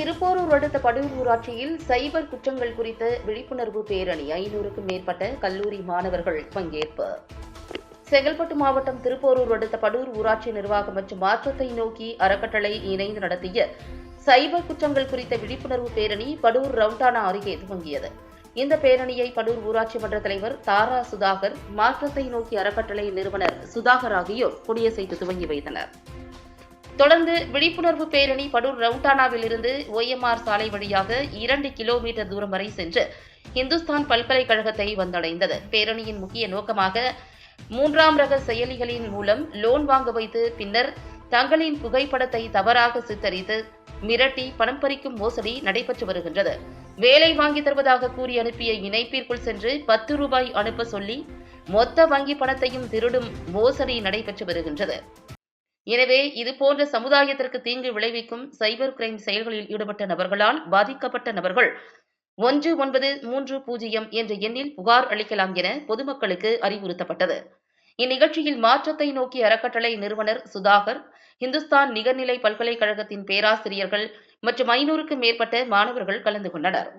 திருப்போரூர் அடுத்த படூர் ஊராட்சியில் சைபர் குற்றங்கள் குறித்த விழிப்புணர்வு பேரணி ஐநூறுக்கும் மேற்பட்ட கல்லூரி மாணவர்கள் பங்கேற்பு. செங்கல்பட்டு மாவட்டம் திருப்போரூர் அடுத்த படூர் ஊராட்சி நிர்வாகம் மற்றும் மாற்றத்தை நோக்கி அறக்கட்டளை இணைந்து நடத்திய சைபர் குற்றங்கள் குறித்த விழிப்புணர்வு பேரணி படூர் ரவுண்டானா அருகே துவங்கியது. இந்த பேரணியை படூர் ஊராட்சி மன்ற தலைவர் தாரா சுதாகர் மாற்றத்தை நோக்கி அறக்கட்டளை நிறுவனர் சுதாகர் ஆகியோர் கொடியசைத்து துவங்கி வைத்தனர். தொடர்ந்து விழிப்புணர்வு பேரணி படூர் ரவுண்டானாவில் இருந்து ஒய்எம்ஆர் சாலை வழியாக இரண்டு கிலோமீட்டர் தூரம் வரை சென்று இந்துஸ்தான் பல்கலைக்கழகத்தை வந்தடைந்தது. பேரணியின் முக்கிய நோக்கமாக மூன்றாம் ரக செயலிகளின் மூலம் லோன் வாங்க வைத்து பின்னர் தங்களின் புகைப்படத்தை தவறாக சித்தரித்து மிரட்டி பணம் பறிக்கும் மோசடி நடைபெற்று வருகின்றது. வேலை வாங்கி தருவதாக கூறி அனுப்பிய இணைப்பிற்குள் சென்று பத்து ரூபாய் அனுப்ப சொல்லி மொத்த வங்கி பணத்தையும் திருடும் மோசடி நடைபெற்று வருகின்றது. எனவே இதுபோன்ற சமுதாயத்திற்கு தீங்கு விளைவிக்கும் சைபர் கிரைம் செயல்களில் ஈடுபட்ட நபர்களால் பாதிக்கப்பட்ட நபர்கள் ஒன்று ஒன்பது மூன்று பூஜ்ஜியம் என்ற எண்ணில் புகார் அளிக்கலாம் என பொதுமக்களுக்கு அறிவுறுத்தப்பட்டது. இந்நிகழ்ச்சியில் மாற்றத்தை நோக்கி அறக்கட்டளை நிறுவனர் சுதாகர் இந்துஸ்தான் நிகர்நிலை பல்கலைக்கழகத்தின் பேராசிரியர்கள் மற்றும் ஐநூறுக்கும் மேற்பட்ட மாணவர்கள் கலந்து கொண்டனர்.